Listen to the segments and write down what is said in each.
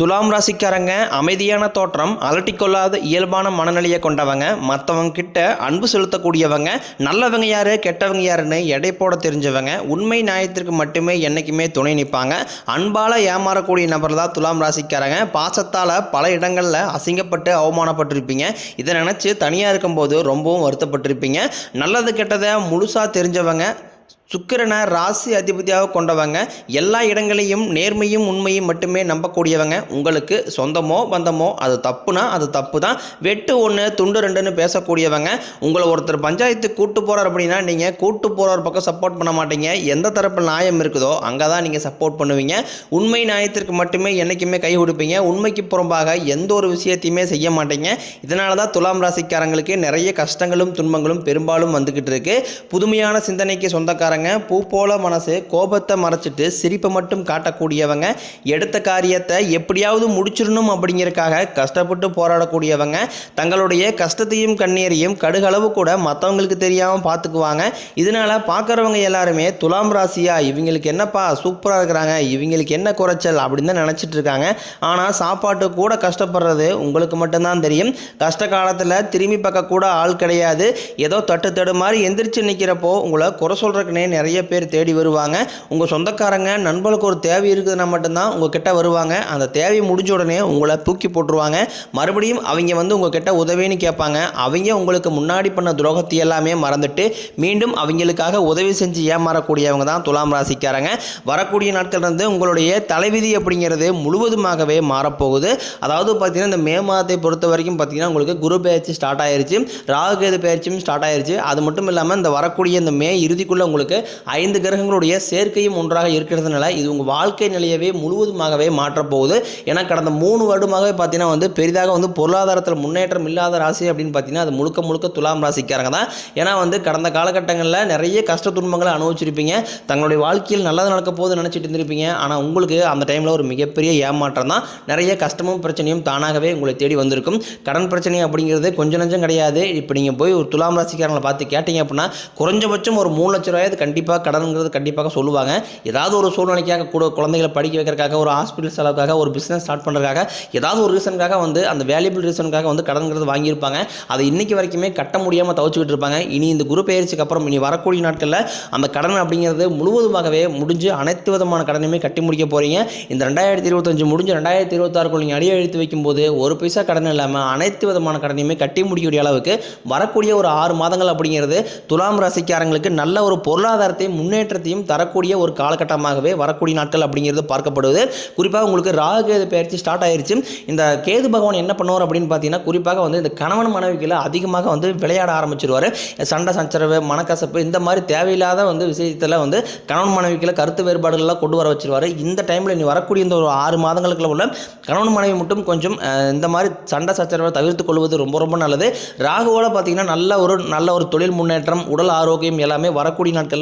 துலாம் ராசிக்காரங்க அமைதியான தோற்றம் அலட்டிக்கொள்ளாத இயல்பான மனநிலையை கொண்டவங்க மற்றவங்க கிட்ட அன்பு செலுத்தக்கூடியவங்க நல்லவங்க யாரு கெட்டவங்க யாருன்னு எடை போட தெரிஞ்சவங்க உண்மை நியாயத்திற்கு மட்டுமே என்றைக்குமே துணை நிற்பாங்க. அன்பால் ஏமாறக்கூடிய நபர் தான் துலாம் ராசிக்காரங்க. பாசத்தால் பல இடங்களில் அசிங்கப்பட்டு அவமானப்பட்டிருப்பீங்க. இதை நினச்சி தனியாக இருக்கும்போது ரொம்பவும் வருத்தப்பட்டிருப்பீங்க. நல்லது கெட்டதை முழுசாக தெரிஞ்சவங்க சுக்கிரனை ராசி அதிபதியாக கொண்டவங்க எல்லா இடங்களையும் நேர்மையும் உண்மையும் மட்டுமே நம்பக்கூடியவங்க. உங்களுக்கு சொந்தமோ பந்தமோ அது தப்புனா அது தப்பு தான் வெட்டு ஒன்று துண்டு ரெண்டுன்னு பேசக்கூடியவங்க. உங்களை ஒருத்தர் பஞ்சாயத்துக்கு கூட்டு போகிறார் அப்படின்னா நீங்கள் கூட்டு போகிறவர் பக்கம் சப்போர்ட் பண்ண மாட்டீங்க. எந்த தரப்பு நியாயம் இருக்குதோ அங்கே தான் நீங்கள் சப்போர்ட் பண்ணுவீங்க. உண்மை நியாயத்திற்கு மட்டுமே என்றைக்குமே கை கொடுப்பீங்க உண்மைக்கு புறம்பாக எந்த ஒரு விஷயத்தையுமே செய்ய மாட்டீங்க. இதனால தான் துலாம் ராசிக்காரங்களுக்கு நிறைய கஷ்டங்களும் துன்பங்களும் பெரும்பாலும் வந்துக்கிட்டு இருக்கு. புதுமையான சிந்தனைக்கு சொந்தக்காரங்க பூ போல மனசு கோபத்தை மறைச்சிட்டு சிரிப்பை மட்டும் காட்டக்கூடியவங்க எடுத்த காரியத்தை எப்படியாவது முடிச்சிடணும் அப்படிங்கிறதுக்காக கஷ்டப்பட்டு போராடக்கூடியவங்க தங்களுடைய கஷ்டத்தையும் கண்ணீரையும் கடுகளவு கூட மற்றவங்களுக்கு தெரியாமல் பார்த்துக்குவாங்க. இதனால பார்க்குறவங்க எல்லாருமே துலாம் ராசியா இவங்களுக்கு என்னப்பா சூப்பராக இருக்கிறாங்க இவங்களுக்கு என்ன குறைச்சல் அப்படின்னு தான் நினச்சிட்டு இருக்காங்க. ஆனால் சாப்பாட்டு கூட கஷ்டப்படுறது உங்களுக்கு மட்டும்தான் தெரியும். கஷ்ட காலத்தில் திரும்பி பார்க்க கூட ஆள் கிடையாது. ஏதோ தட்டு தடு மாதிரி எந்திரிச்சு நிற்கிறப்போ உங்களை குறை சொல்கிறக்குனே நிறைய பேர் தேடி வருவாங்க. உங்கள் சொந்தக்காரங்க நண்பர்களுக்கு ஒரு தேவை இருக்குதுன்னா மட்டும்தான் உங்கள் கிட்ட வருவாங்க. அந்த தேவை முடிஞ்ச உடனே உங்களை தூக்கி போட்டுருவாங்க. மறுபடியும் அவங்க வந்து உங்கள் கிட்ட உதவின்னு கேட்பாங்க. அவங்க உங்களுக்கு முன்னாடி பண்ண துரோகத்தை எல்லாமே மறந்துட்டு மீண்டும் அவங்களுக்காக உதவி செஞ்சு ஏமாறக்கூடியவங்க தான் துலாம் ராசிக்காரங்க. வரக்கூடிய நாட்கள் இருந்து உங்களுடைய தலைவிதி அப்படிங்கிறது முழுவதுமாகவே மாறப்போகுது. அதாவது பார்த்தீங்கன்னா இந்த மே மாதத்தை பொறுத்த வரைக்கும் பார்த்தீங்கன்னா உங்களுக்கு குரு பயிற்சி ஸ்டார்ட் ஆயிருச்சு. ராகு கேது பயிற்சியும் ஸ்டார்ட் ஆயிருச்சு. அது மட்டும் இல்லாமல் இந்த வரக்கூடிய இந்த மே இறுதிக்குள்ளே உங்களுக்கு ஐந்து கிரகங்களுடைய சேர்க்கையும் ஒன்றாக இருக்கிறதுனால இது உங்கள் வாழ்க்கை நிலையவே முழுவதுமாகவே மாற்றப்போகுது ஏன்னா கடந்த மூணு வருடமாகவே பார்த்தீங்கன்னா வந்து பெரிதாக வந்து பொருளாதாரத்தில் முன்னேற்றம் இல்லாத ராசி அப்படின்னு பார்த்தீங்கன்னா அது முழுக்க முழுக்க துலாம் ராசிக்காரங்க தான். ஏன்னா வந்து கடந்த காலகட்டங்களில் நிறைய கஷ்ட துன்பங்களை அனுபவிச்சிருப்பீங்க. தங்களுடைய வாழ்க்கையில் நல்லது நடக்க போது நினச்சிட்டு இருந்திருப்பீங்க. ஆனால் உங்களுக்கு அந்த டைமில் ஒரு மிகப்பெரிய ஏமாற்றம் தான். நிறைய கஷ்டமும் பிரச்சனையும் தானாகவே உங்களை தேடி வந்திருக்கும். கடன் பிரச்சனை அப்படிங்கிறது கொஞ்சம் நஞ்சம் கிடையாது. இப்போ நீங்கள் போய் ஒரு துலாம் ராசிக்காரங்களை பார்த்து கேட்டீங்க அப்படின்னா குறைஞ்சபட்சம் ஒரு மூணு லட்ச ரூபாய் கண்டிப்பாக கடனுங்கிறது கண்டிப்பாக சொல்லுவாங்க. ஏதாவது ஒரு சூழ்நிலைக்காக கூட குழந்தைகளை படிக்க வைக்கிறதுக்காக ஒரு ஹாஸ்பிட்டல் செலவுக்காக ஒரு பிஸ்னஸ் ஸ்டார்ட் பண்ணுறதுக்காக ஏதாவது ஒரு ரீசனுக்காக வந்து அந்த வேல்யூபிள் ரீசனுக்காக வந்து கடன்கிறது வாங்கியிருப்பாங்க. அதை இன்னைக்கு வரைக்குமே கட்ட முடியாமல் தவச்சுக்கிட்டு இருப்பாங்க. இனி இந்த குரு பயிற்சிக்கு அப்புறம் இனி வரக்கூடிய நாட்களில் அந்த கடன் அப்படிங்கிறது முழுவதுமாகவே முடிஞ்சு அனைத்து விதமான கடனையுமே கட்டி முடிக்க போகிறீங்க இந்த ரெண்டாயிரத்தி இருபத்தஞ்சு முடிஞ்சு ரெண்டாயிரத்தி இருபத்தாறுக்குள்ள நீங்கள் அடியை எழுத்து வைக்கும்போது ஒரு பைசா கடன் இல்லாமல் அனைத்து விதமான கடனையுமே கட்டி முடிக்கக்கூடிய அளவுக்கு வரக்கூடிய ஒரு ஆறு மாதங்கள் அப்படிங்கிறது துலாம் ராசிக்காரங்களுக்கு நல்ல ஒரு பொருளாதார பொருளாதாரத்தையும் முன்னேற்றத்தையும் தரக்கூடிய ஒரு காலகட்டமாகவே வரக்கூடிய நாட்கள் அப்படிங்கிறது பார்க்கப்படுவது குறிப்பாக உங்களுக்கு ராகு கேது பயிற்சி ஸ்டார்ட் ஆயிருச்சு. இந்த கேது பகவான் என்ன பண்ணுவார் அப்படின்னு பார்த்தீங்கன்னா குறிப்பாக வந்து இந்த கணவன் மனைவிகளை அதிகமாக வந்து விளையாட ஆரம்பிச்சிருவார். சண்டை சச்சரவு மனக்கசப்பு இந்த மாதிரி தேவையில்லாத வந்து விஷயத்தில் வந்து கணவன் மனைவிகளை கருத்து வேறுபாடுகள்லாம் கொண்டு வர வச்சிருவார். இந்த டைமில் நீ வரக்கூடிய இந்த ஒரு ஆறு மாதங்களுக்குள்ள உள்ள கணவன் மனைவி மட்டும் கொஞ்சம் இந்த மாதிரி சண்டை சச்சரவை தவிர்த்து கொள்வது ரொம்ப ரொம்ப நல்லது. ராகுவோட பார்த்தீங்கன்னா நல்ல ஒரு நல்ல ஒரு தொழில் முன்னேற்றம் உடல் ஆரோக்கியம் எல்லாமே வரக்கூடிய நாட்கள்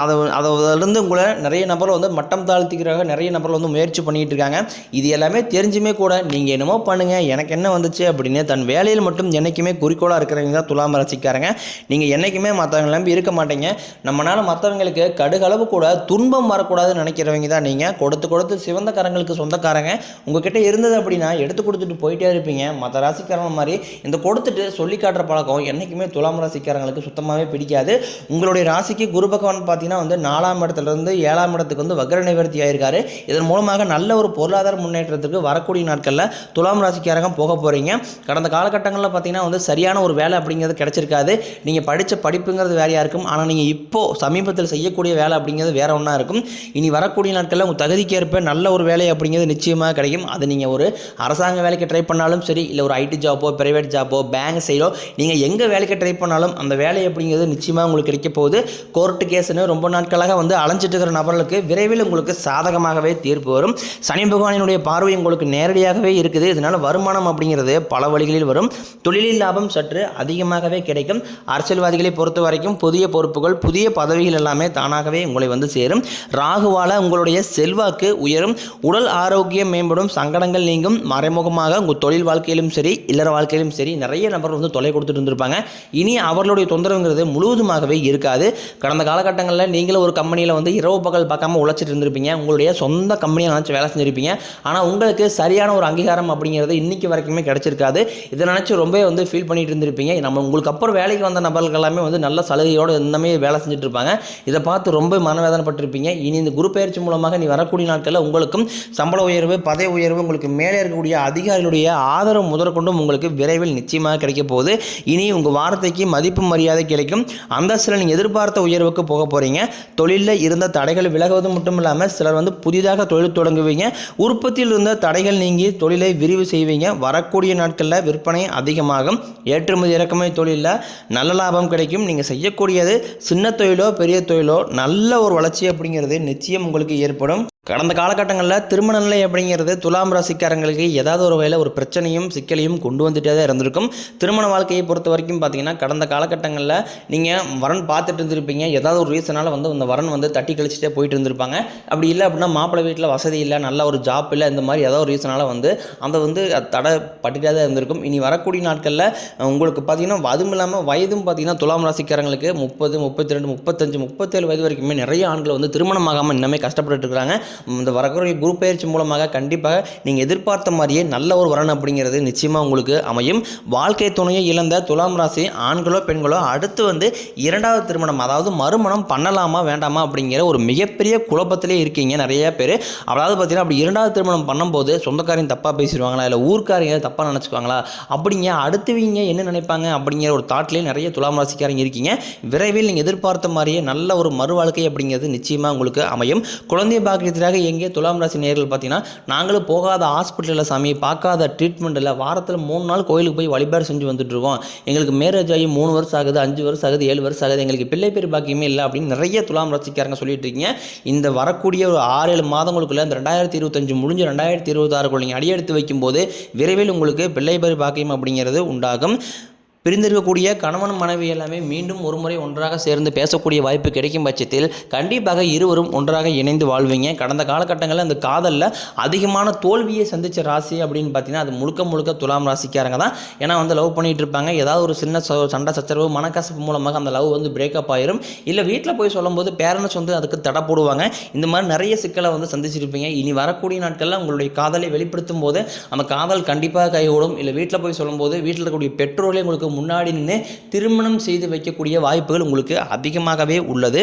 அதை அதிலிருந்து உங்களை நிறைய நபர்கள் வந்து மட்டம் தாழ்த்திக்கிறாங்க நிறைய நபர்கள் வந்து முயற்சி பண்ணிட்டு இருக்காங்க. இது எல்லாமே தெரிஞ்சுமே கூட நீங்கள் என்னமோ பண்ணுங்கள் எனக்கு என்ன வந்துச்சு அப்படின்னு தன் வேலையில் மட்டும் என்றைக்குமே குறிக்கோளாக இருக்கிறவங்க தான் துலாம் ராசிக்காரங்க. நீங்கள் என்றைக்குமே மற்றவங்க நம்பி இருக்க மாட்டீங்க. நம்மளால் மற்றவங்களுக்கு கடுகளவு கூட துன்பம் வரக்கூடாதுன்னு நினைக்கிறவங்க தான் நீங்கள் கொடுத்து கொடுத்து சிவந்த கரங்களுக்கு சொந்தக்காரங்க. உங்ககிட்ட இருந்தது அப்படின்னா எடுத்து கொடுத்துட்டு போயிட்டே இருப்பீங்க. மற்ற ராசிக்காரங்க மாதிரி இந்த கொடுத்துட்டு சொல்லி காட்டுற பழக்கம் என்றைக்குமே துலாம் ராசிக்காரங்களுக்கு சுத்தமாகவே பிடிக்காது. உங்களுடைய ராசிக்கு குரு பகவான் பார்த்தீங்கன்னா வந்து நாலாம் இடத்துலேருந்து ஏழாம் இடத்துக்கு வந்து வக்ர நிவர்த்தி ஆயிருக்காரு. இதன் மூலமாக நல்ல ஒரு பொருளாதார முன்னேற்றத்துக்கு வரக்கூடிய நாட்களில் துலாம் ராசிக்காரங்க போக போகிறீங்க கடந்த காலகட்டங்களில் பார்த்தீங்கன்னா வந்து சரியான ஒரு வேலை அப்படிங்கிறது கிடைச்சிருக்காது. நீங்கள் படித்த படிப்புங்கிறது வேறையாக இருக்கும் ஆனால் நீங்கள் இப்போது சமீபத்தில் செய்யக்கூடிய வேலை அப்படிங்கிறது வேற ஒன்றா இருக்கும். இனி வரக்கூடிய நாட்களில் உங்கள் தகுதிக்கேற்ப நல்ல ஒரு வேலை அப்படிங்கிறது நிச்சயமாக கிடைக்கும். அது நீங்கள் ஒரு அரசாங்க வேலைக்கு ட்ரை பண்ணாலும் சரி இல்லை ஒரு ஐடி ஜாப்போ ப்ரைவேட் ஜாப்போ பேங்க் சைடோ நீங்கள் எங்கே வேலைக்கு ட்ரை பண்ணாலும் அந்த வேலை அப்படிங்கிறது நிச்சயமாக உங்களுக்கு கிடைக்க போகுது. கோர்ட்டு கேஸ்னு ரொம்ப நாட்களாக வந்து அலைஞ்சிட்டு இருக்கிற நபர்களுக்கு விரைவில் உங்களுக்கு சாதகமாகவே தீர்ப்பு வரும். சனி பகவானினுடைய பார்வை உங்களுக்கு நேரடியாகவே இருக்குது. இதனால் வருமானம் அப்படிங்கிறது பல வழிகளில் வரும். தொழிலில் லாபம் சற்று அதிகமாகவே கிடைக்கும். அரசியல்வாதிகளை பொறுத்த வரைக்கும் புதிய பொறுப்புகள் புதிய பதவிகள் எல்லாமே தானாகவே உங்களை வந்து சேரும். ராகுவால உங்களுடைய செல்வாக்கு உயரும். உடல் ஆரோக்கியம் மேம்படும். சங்கடங்கள் நீங்கும். மறைமுகமாக உங்கள் தொழில் வாழ்க்கையிலும் சரி இல்லற வாழ்க்கையிலும் சரி நிறைய நபர்கள் வந்து தொலை கொடுத்துட்டு இருந்திருப்பாங்க. இனி அவர்களுடைய தொந்தரவுங்கிறது முழுவதுமாகவே இருக்காது. கடந்த காலகட்டங்களில் நீங்களும் ஒரு கம்பெனியில் வந்து இரவு பகல் பார்க்காம உழைச்சிட்டு இருந்திருப்பீங்க. உங்களுடைய சொந்த கம்பெனியை நினச்சி வேலை செஞ்சிருப்பீங்க. ஆனால் உங்களுக்கு சரியான ஒரு அங்கீகாரம் அப்படிங்கிறது இன்னைக்கு வரைக்குமே கிடைச்சிருக்காது. இதை நினச்சி ரொம்ப வந்து ஃபீல் பண்ணிட்டு இருந்திருப்பீங்க. நம்ம உங்களுக்கு அப்புறம் வேலைக்கு வந்த நபர்கள் எல்லாமே வந்து நல்ல சலுகையோடு இன்னமே வேலை செஞ்சுட்டு இருப்பாங்க இதை பார்த்து ரொம்ப மனவேதனைப்பட்டிருப்பீங்க. இனி இந்த குரு பயிற்சி மூலமாக நீ வரக்கூடிய நாட்களில் உங்களுக்கும் சம்பள உயர்வு பதவி உயர்வு உங்களுக்கு மேலே இருக்கக்கூடிய அதிகாரிகளுடைய ஆதரவு முதற்கொண்டும் உங்களுக்கு விரைவில் நிச்சயமாக கிடைக்க போகுது. இனி உங்கள் வார்த்தைக்கு மதிப்பு மரியாதை கிடைக்கும். அந்தஸ்தில் நீங்கள் எதிர்பார்த்த உயர்வுக்கு போக போகிறீங்க தொழிலில் இருந்த தடைகள் விலகுவது மட்டும் இல்லாமல் சிலர் வந்து புதிதாக தொழில் தொடங்குவீங்க. உற்பத்தியில் இருந்த தடைகள் நீங்கி தொழிலை விரிவு செய்வீங்க. வரக்கூடிய நாட்களில் விற்பனை அதிகமாகும். ஏற்றுமதி இறக்குமதி தொழிலில் நல்ல லாபம் கிடைக்கும். நீங்கள் செய்யக்கூடியது சின்ன தொழிலோ பெரிய தொழிலோ நல்ல ஒரு வளர்ச்சி அப்படிங்கிறது நிச்சயம் உங்களுக்கு ஏற்படும். கடந்த காலகட்டங்களில் திருமண நிலை அப்படிங்கிறது துலாம் ராசிக்காரங்களுக்கு ஏதாவது ஒரு வகையில் ஒரு பிரச்சனையும் சிக்கலையும் கொண்டு வந்துட்டே தான் இருந்திருக்கும். திருமண வாழ்க்கையை பொறுத்த வரைக்கும் பார்த்தீங்கன்னா கடந்த காலகட்டங்களில் நீங்கள் வரன் பார்த்துட்டு இருந்திருப்பீங்க. ஏதாவது ஒரு ரீசனால் வந்து அந்த வரன் வந்து தட்டி கழிச்சிட்டே போயிட்டு இருந்திருப்பாங்க. அப்படி இல்லை அப்படின்னா மாப்பிள்ளை வீட்டில் வசதி இல்லை நல்ல ஒரு ஜாப் இல்லை இந்த மாதிரி ஏதாவது ஒரு ரீசனால் வந்து அந்த வந்து அது தடை பட்டுட்டே தான் இருந்திருக்கும். இனி வரக்கூடிய நாட்களில் உங்களுக்கு பார்த்தீங்கன்னா அதுவும் இல்லாமல் வயதும் பார்த்தீங்கன்னா துலாம் ராசிக்காரங்களுக்கு முப்பது முப்பத்தி ரெண்டு முப்பத்தஞ்சு முப்பத்தேழு வயது வரைக்குமே நிறைய ஆண்கள் வந்து திருமணமாகாமல் இன்னமே கஷ்டப்பட்டுட்டு இருக்கிறாங்க. இந்த வரக்கூடிய குரு பயிற்சி மூலமாக கண்டிப்பாக நீங்கள் எதிர்பார்த்த மாதிரியே நல்ல ஒரு வரன் அப்படிங்கிறது நிச்சயமாக உங்களுக்கு அமையும். வாழ்க்கை துணையை இழந்த துலாம் ராசி ஆண்களோ பெண்களோ அடுத்து வந்து இரண்டாவது திருமணம் அதாவது மறுமணம் பண்ணலாமா வேண்டாமா அப்படிங்கிற ஒரு மிகப்பெரிய குழப்பத்திலே இருக்கீங்க நிறைய பேர். அதாவது பார்த்தீங்கன்னா அப்படி இரண்டாவது திருமணம் பண்ணும்போது சொந்தக்காரையும் தப்பாக பேசிடுவாங்களா இல்லை ஊர்க்காரங்க தப்பாக நினச்சிக்குவாங்களா அப்படிங்க அடுத்தவங்க என்ன நினைப்பாங்க அப்படிங்கிற ஒரு தாட்லேயே நிறைய துலாம் ராசிக்காரங்க இருக்கீங்க. விரைவில் நீங்கள் எதிர்பார்த்த மாதிரியே நல்ல ஒரு மறு வாழ்க்கை அப்படிங்கிறது நிச்சயமாக உங்களுக்கு அமையும். குழந்தை பாக்கியத்திற்காக எங்கே துலாம் ராசி நேர்கள் பார்த்தீங்கன்னா நாங்களும் போகாத ஹாஸ்பிட்டலில் சாமி பார்க்காத ட்ரீட்மெண்ட்டில் வாரத்தில் மூணு நாள் கோயிலுக்கு போய் வழிபாடு செஞ்சு வந்துட்டுருக்கோம் எங்களுக்கு மேரேஜ் ஆகி மூணு வருஷம் ஆகுது அஞ்சு வருஷம் ஆகுது ஏழு வருஷம் ஆகுது எங்களுக்கு பிள்ளை பேர் பாக்கியமே இல்லை அப்படின்னு நிறைய துலாம் ராசிக்காரங்க சொல்லிட்டு இருக்கீங்க. இந்த வரக்கூடிய ஒரு ஆறு ஏழு மாதங்களுக்குள்ள அந்த ரெண்டாயிரத்தி இருபத்தஞ்சு முடிஞ்சு ரெண்டாயிரத்தி இருபத்தாறுக்குள்ள நீங்கள் அடியெடுத்து வைக்கும்போது விரைவில் உங்களுக்கு பிள்ளை பேர் பாக்கியம் அப்படிங்கிறது உண்டாகும். பிரிந்திருக்கக்கூடிய கணவன் மனைவி எல்லாமே மீண்டும் ஒருமுறை ஒன்றாக சேர்ந்து பேசக்கூடிய வாய்ப்பு கிடைக்கும் பட்சத்தில் கண்டிப்பாக இருவரும் ஒன்றாக இணைந்து வாழ்வீங்க. கடந்த காலகட்டங்களில் அந்த காதலில் அதிகமான தோல்வியை சந்தித்த ராசி அப்படின்னு பார்த்தீங்கன்னா அது முழுக்க முழுக்க துலாம் ராசிக்காரங்க தான். ஏன்னா வந்து லவ் பண்ணிட்டு இருப்பாங்க. ஏதாவது ஒரு சின்ன ச- சண்டை சச்சரவு மனக்கசப்பு மூலமாக அந்த லவ் வந்து பிரேக்கப் ஆயிரும். இல்லை வீட்டில் போய் சொல்லும்போது பேரண்ட்ஸ் வந்து அதுக்கு தடை போடுவாங்க. இந்த மாதிரி நிறைய சிக்கலை வந்து சந்திச்சிருப்பீங்க. இனி வரக்கூடிய நாட்களில் உங்களுடைய காதலை வெளிப்படுத்தும் போது அந்த காதல் கண்டிப்பாக கைகூடும். இல்லை வீட்டில் போய் சொல்லும்போது வீட்டில் இருக்கக்கூடிய பெற்றோர்களே உங்களுக்கு முன்னாடி நின்று திருமணம் செய்து வைக்கக்கூடிய வாய்ப்புகள் உங்களுக்கு அதிகமாகவே உள்ளது.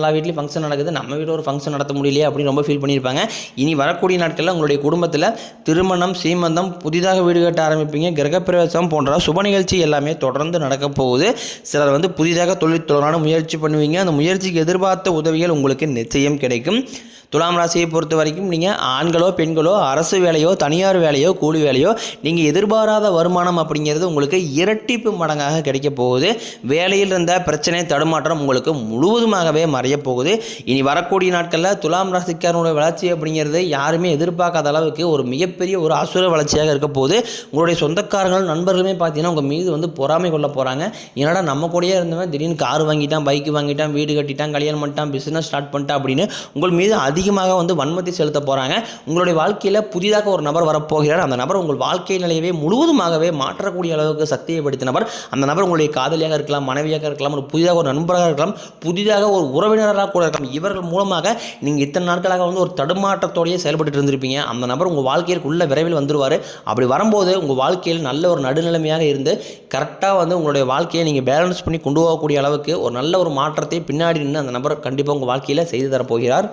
எல்லா வீட்லேயும் ஃபங்க்ஷன் நடக்குது. நம்ம வீட்டில் ஒரு ஃபங்க்ஷன் நடத்த முடியலையே அப்படின்னு ரொம்ப ஃபீல் பண்ணியிருப்பாங்க. இனி வரக்கூடிய நாட்களில் உங்களுடைய குடும்பத்தில் திருமணம் சீமந்தம் புதிதாக வீடு கட்ட ஆரம்பிப்பீங்க. கிரகப்பிரவேசம் போன்ற சுப நிகழ்ச்சி எல்லாமே தொடர்ந்து நடக்க போகுது. சிலர் வந்து புதிதாக தொழில் தொடரான முயற்சி பண்ணுவீங்க. அந்த முயற்சிக்கு எதிர்பார்த்த உதவிகள் உங்களுக்கு நிச்சயம் கிடைக்கும். துலாம் ராசியை பொறுத்த வரைக்கும் நீங்கள் ஆண்களோ பெண்களோ அரசு வேலையோ தனியார் வேலையோ கூலி வேலையோ நீங்கள் எதிர்பாராத வருமானம் அப்படிங்கிறது உங்களுக்கு இரட்டிப்பு மடங்காக கிடைக்க போகுது. வேலையில் இருந்த பிரச்சனை தடுமாற்றம் உங்களுக்கு முழுவதுமாகவே மறைய போகுது. இனி வரக்கூடிய நாட்களில் துலாம் ராசிக்காரனுடைய வளர்ச்சி அப்படிங்கிறது யாருமே எதிர்பார்க்காத அளவுக்கு ஒரு மிகப்பெரிய ஒரு அசுர வளர்ச்சியாக இருக்க போகுது. உங்களுடைய சொந்தக்காரங்களும் நண்பர்களுமே பார்த்தீங்கன்னா உங்கள் மீது வந்து பொறாமை கொள்ள போகிறாங்க என்னடா நம்ம கூடயே இருந்தவன் திடீர்னு கார் வாங்கிட்டான் பைக் வாங்கிட்டான் வீடு கட்டிட்டான் கல்யாணம் பண்ணிட்டான் பிஸ்னஸ் ஸ்டார்ட் பண்ணிட்டான் அப்படின்னு உங்கள் மீது அதிக அதிகமாக வந்து வன்மத்தை செலுத்த போகிறாங்க உங்களுடைய வாழ்க்கையில் புதிதாக ஒரு நபர் வரப்போகிறார். அந்த நபர் உங்கள் வாழ்க்கை நிலையவே முழுவதுமாகவே மாற்றக்கூடிய அளவுக்கு சக்தியை படுத்த நபர். அந்த நபர் உங்களுடைய காதலியாக இருக்கலாம் மனைவியாக இருக்கலாம் ஒரு புதிதாக ஒரு நண்பராக இருக்கலாம் புதிதாக ஒரு உறவினராக கூட இருக்கலாம். இவர்கள் மூலமாக நீங்கள் இத்தனை நாட்களாக வந்து ஒரு தடுமாற்றத்தோடையே செயல்பட்டு இருந்திருப்பீங்க. அந்த நபர் உங்கள் வாழ்க்கைக்குள்ள விரைவில் வந்துருவார். அப்படி வரும்போது உங்கள் வாழ்க்கையில் நல்ல ஒரு நடுநிலைமையாக இருந்து கரெக்டாக வந்து உங்களுடைய வாழ்க்கையை நீங்கள் பேலன்ஸ் பண்ணி கொண்டு போகக்கூடிய அளவுக்கு ஒரு நல்ல ஒரு மாற்றத்தை பின்னாடி நின்று அந்த நபர் கண்டிப்பாக உங்கள் வாழ்க்கையில் செய்து தரப்போகிறார்.